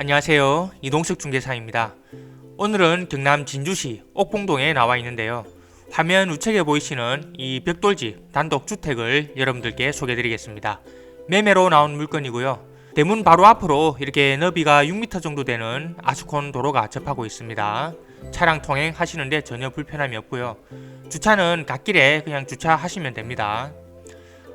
안녕하세요. 이동석 중개사입니다. 오늘은 경남 진주시 옥봉동에 나와 있는데요. 화면 우측에 보이시는 이 벽돌집 단독 주택을 여러분들께 소개드리겠습니다. 매매로 나온 물건이고요. 대문 바로 앞으로 이렇게 너비가 6m 정도 되는 아스콘 도로가 접하고 있습니다. 차량 통행하시는데 전혀 불편함이 없고요. 주차는 갓길에 그냥 주차하시면 됩니다.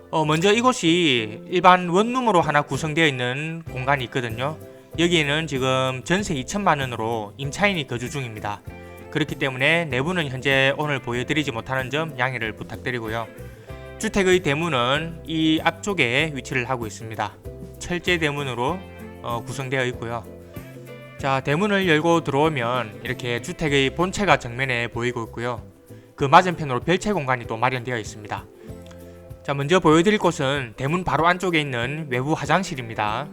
어, 먼저 이곳이 일반 원룸으로 하나 구성되어 있는 공간이 있거든요. 여기에는 지금 전세 2천만 원으로 임차인이 거주 중입니다. 그렇기 때문에 내부는 현재 오늘 보여드리지 못하는 점 양해를 부탁드리고요. 주택의 대문은 이 앞쪽에 위치를 하고 있습니다. 철제 대문으로 어, 구성되어 있고요. 자, 대문을 열고 들어오면 이렇게 주택의 본체가 정면에 보이고 있고요. 그 맞은편으로 별채 공간이 또 마련되어 있습니다. 자, 먼저 보여드릴 곳은 대문 바로 안쪽에 있는 외부 화장실입니다.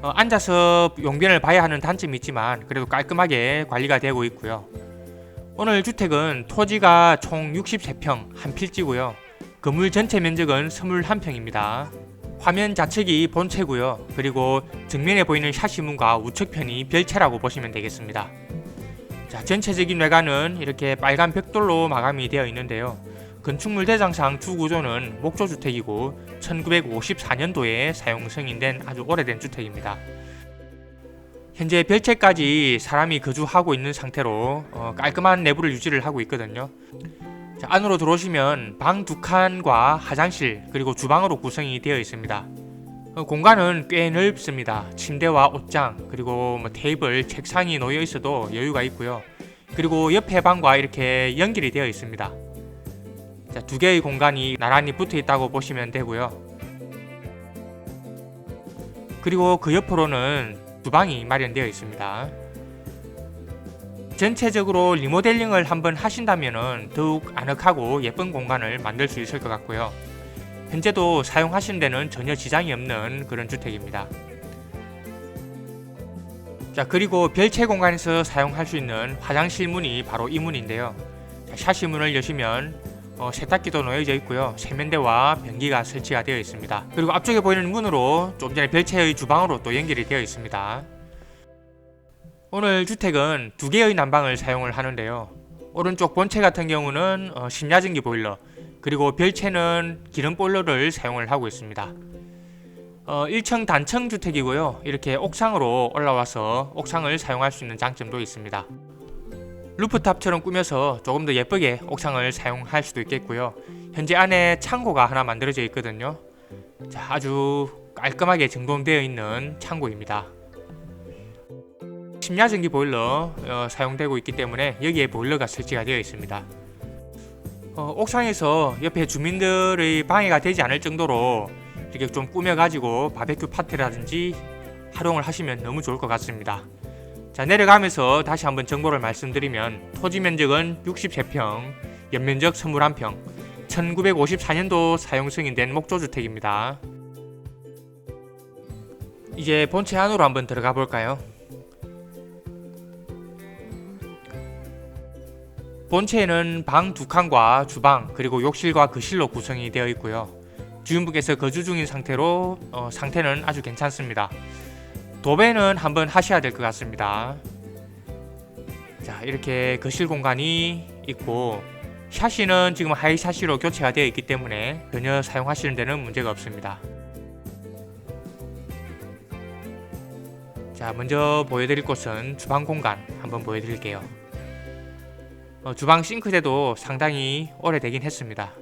어, 앉아서 용변을 봐야 하는 단점이 있지만 그래도 깔끔하게 관리가 되고 있고요. 오늘 주택은 토지가 총 63평 한 필지고요. 건물 전체 면적은 21평입니다. 화면 좌측이 본체고요. 그리고 정면에 보이는 샤시문과 우측편이 별채라고 보시면 되겠습니다. 자, 전체적인 외관은 이렇게 빨간 벽돌로 마감이 되어 있는데요. 건축물 대장상 주 구조는 목조 주택이고 1954년도에 사용 승인된 아주 오래된 주택입니다. 현재 별채까지 사람이 거주하고 있는 상태로 어, 깔끔한 내부를 유지를 하고 있거든요. 자, 안으로 들어오시면 방 두 칸과 화장실 그리고 주방으로 구성이 되어 있습니다. 어, 공간은 꽤 넓습니다. 침대와 옷장 그리고 뭐 테이블, 책상이 놓여 있어도 여유가 있고요. 그리고 옆에 방과 이렇게 연결이 되어 있습니다. 자, 두 개의 공간이 나란히 붙어 있다고 보시면 되고요. 그리고 그 옆으로는 주방이 마련되어 있습니다. 전체적으로 리모델링을 한번 하신다면 더욱 아늑하고 예쁜 공간을 만들 수 있을 것 같고요. 현재도 사용하시는 데는 전혀 지장이 없는 그런 주택입니다. 자, 그리고 별채 공간에서 사용할 수 있는 화장실 문이 바로 이 문인데요. 자, 샤시 문을 여시면 어, 세탁기도 놓여져 있고요. 세면대와 변기가 설치가 되어 있습니다. 그리고 앞쪽에 보이는 문으로 좀 전에 별채의 주방으로 또 연결이 되어 있습니다. 오늘 주택은 두 개의 난방을 사용을 하는데요. 오른쪽 본체 같은 경우는 어, 심야전기 보일러, 그리고 별채는 기름 보일러를 사용을 하고 있습니다. 어, 1층 단층 주택이고요. 이렇게 옥상으로 올라와서 옥상을 사용할 수 있는 장점도 있습니다. 루프탑처럼 꾸며서 조금 더 예쁘게 옥상을 사용할 수도 있겠고요. 현재 안에 창고가 하나 만들어져 있거든요. 자, 아주 깔끔하게 정돈되어 있는 창고입니다. 심야전기 보일러 어, 사용되고 있기 때문에 여기에 보일러가 설치가 되어 있습니다. 어, 옥상에서 옆에 주민들의 방해가 되지 않을 정도로 이렇게 좀 꾸며가지고 바베큐 파티라든지 활용을 하시면 너무 좋을 것 같습니다. 자 내려가면서 다시 한번 정보를 말씀드리면 토지 면적은 63평, 연면적 21평, 1954년도 사용 승인된 목조주택입니다. 이제 본체 안으로 한번 들어가 볼까요? 본체에는 방 두 칸과 주방 그리고 욕실과 거실로 구성이 되어 있고요. 주인분께서 거주 중인 상태로 어, 상태는 아주 괜찮습니다. 도배는 한번 하셔야 될 것 같습니다. 자 이렇게 거실 공간이 있고 샤시는 지금 하이 샤시로 교체가 되어 있기 때문에 전혀 사용하시는 데는 문제가 없습니다. 자 먼저 보여드릴 곳은 주방 공간 한번 보여드릴게요. 어, 주방 싱크대도 상당히 오래되긴 했습니다.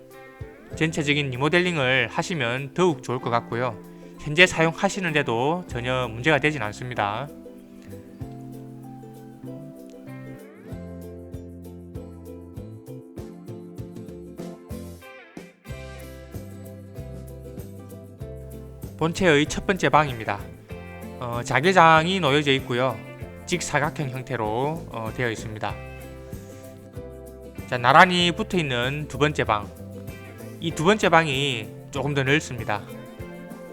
전체적인 리모델링을 하시면 더욱 좋을 것 같고요. 현재 사용하시는데도 전혀 문제가 되진 않습니다. 본체의 첫 번째 방입니다. 어, 자개장이 놓여져 있고요. 직사각형 형태로 어, 되어 있습니다. 자, 나란히 붙어 있는 두 번째 방. 이 두 번째 방이 조금 더 넓습니다.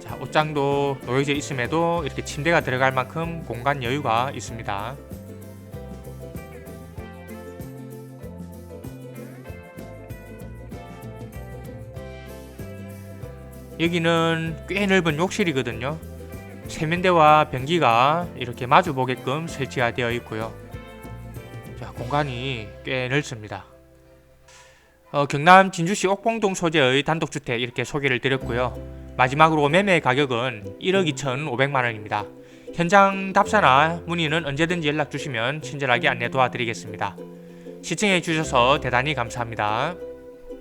자, 옷장도 놓여져 있음에도 이렇게 침대가 들어갈 만큼 공간 여유가 있습니다. 여기는 꽤 넓은 욕실이거든요. 세면대와 변기가 이렇게 마주 보게끔 설치가 되어 있고요. 자, 공간이 꽤 넓습니다. 어, 경남 진주시 옥봉동 소재의 단독주택 이렇게 소개를 드렸고요. 마지막으로 매매 가격은 1억 2,500만 원입니다. 현장 답사나 문의는 언제든지 연락 주시면 친절하게 안내 도와드리겠습니다. 시청해 주셔서 대단히 감사합니다.